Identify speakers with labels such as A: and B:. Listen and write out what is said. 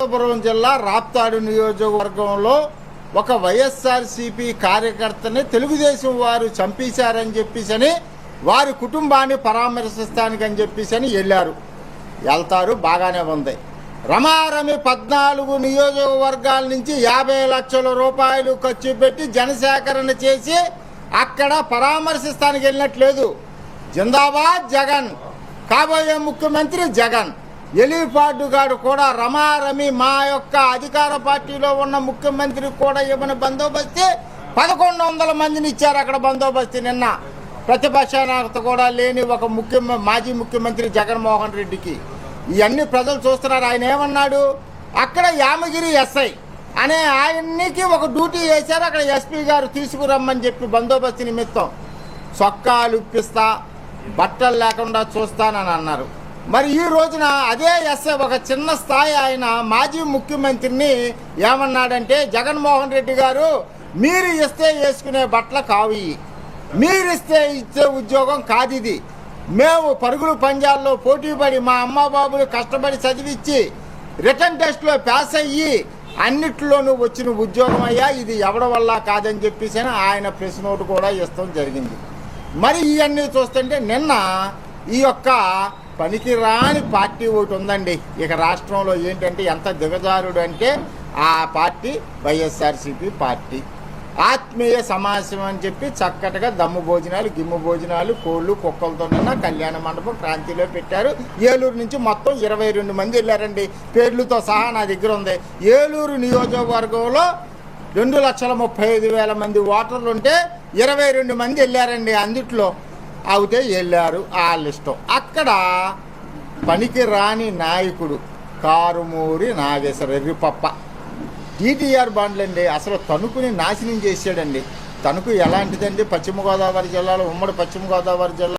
A: అనంతపురం జిల్లా రాప్తాడు నియోజకవర్గంలో ఒక వైఎస్ఆర్సీపీ కార్యకర్తని తెలుగుదేశం వారు చంపేశారని చెప్పేసి వారి కుటుంబాన్ని పరామర్శిస్తానికి అని చెప్పేసని వెళ్ళారు. వెళ్తారు బాగానే ఉంది. రమారమి పద్నాలుగు నియోజకవర్గాల నుంచి యాభై లక్షల రూపాయలు ఖర్చు పెట్టి జనసేకరణ చేసి అక్కడ పరామర్శిస్తానికి వెళ్ళినట్లేదు. జిందాబాద్ జగన్ కాబోయే ముఖ్యమంత్రి జగన్. ఎలిపాడు గారు కూడా రమారమి మా యొక్క అధికార పార్టీలో ఉన్న ముఖ్యమంత్రి కూడా ఇవ్వని బందోబస్తు? పదకొండు వందల మందిని ఇచ్చారు అక్కడ బందోబస్తు నిన్న. ప్రతిపక్ష నేత కూడా లేని ఒక ముఖ్య మాజీ ముఖ్యమంత్రి జగన్మోహన్ రెడ్డికి. ఇవన్నీ ప్రజలు చూస్తున్నారు. ఆయన ఏమన్నాడు? అక్కడ యామగిరి ఎస్ఐ అనే ఆయన్నికి ఒక డ్యూటీ వేశారు. అక్కడ ఎస్పీ గారు తీసుకురమ్మని చెప్పి బందోబస్తు నిమిత్తం. చొక్కాలు ఇప్పిస్తా బట్టలు లేకుండా చూస్తానని అన్నారు. మరి ఈ రోజున అదే ఎస్ఐ ఒక చిన్న స్థాయి ఆయన మాజీ ముఖ్యమంత్రిని ఏమన్నాడంటే జగన్మోహన్ రెడ్డి గారు మీరు ఇస్తే వేసుకునే బట్టలు కావు. మీరు ఇస్తే ఇచ్చే ఉద్యోగం కాదు ఇది. మేము పరుగులు పంజాల్లో పోటీ పడి మా అమ్మ బాబులు కష్టపడి చదివిచ్చి రిటర్న్ టెస్ట్లో పాస్ అయ్యి అన్నిట్లోనూ వచ్చిన ఉద్యోగం అయ్యా ఇది ఎవడి వల్ల కాదని చెప్పేసి ఆయన ప్రెస్ నోట్ కూడా ఇస్తాం జరిగింది. మరి ఇవన్నీ చూస్తుంటే నిన్న ఈ యొక్క పనికిరాని పార్టీ ఒకటి ఉందండి. ఇక రాష్ట్రంలో ఏంటంటే ఎంత దిగజారుడు అంటే ఆ పార్టీ వైఎస్ఆర్సీపీ పార్టీ. ఆత్మీయ సమాజం అని చెప్పి చక్కటగా దమ్ము భోజనాలు గిమ్ము భోజనాలు కోళ్ళు కుక్కలతో కళ్యాణ మండపం క్రాంతిలో పెట్టారు. ఏలూరు నుంచి మొత్తం ఇరవై రెండు మంది వెళ్ళారండి. పేర్లతో సహా నా దగ్గర ఉంది. ఏలూరు నియోజకవర్గంలో రెండు లక్షల ముప్పై ఐదు వేల మంది ఓటర్లు ఉంటే ఇరవై రెండు మంది వెళ్ళారండి అందుట్లో. అవుతే వెళ్ళారు వాళ్ళ ఇష్టం అక్కడ పనికి రాని నాయకుడు కారుమూరి నాగేశ్వర ఎర్రిపప్ప టీటీఆర్ బాండ్లండి అసలు తణుకుని నాశనం చేశాడండి. తణుకు ఎలాంటిదండి? పశ్చిమ గోదావరి జిల్లాలో ఉమ్మడి పశ్చిమ గోదావరి జిల్లా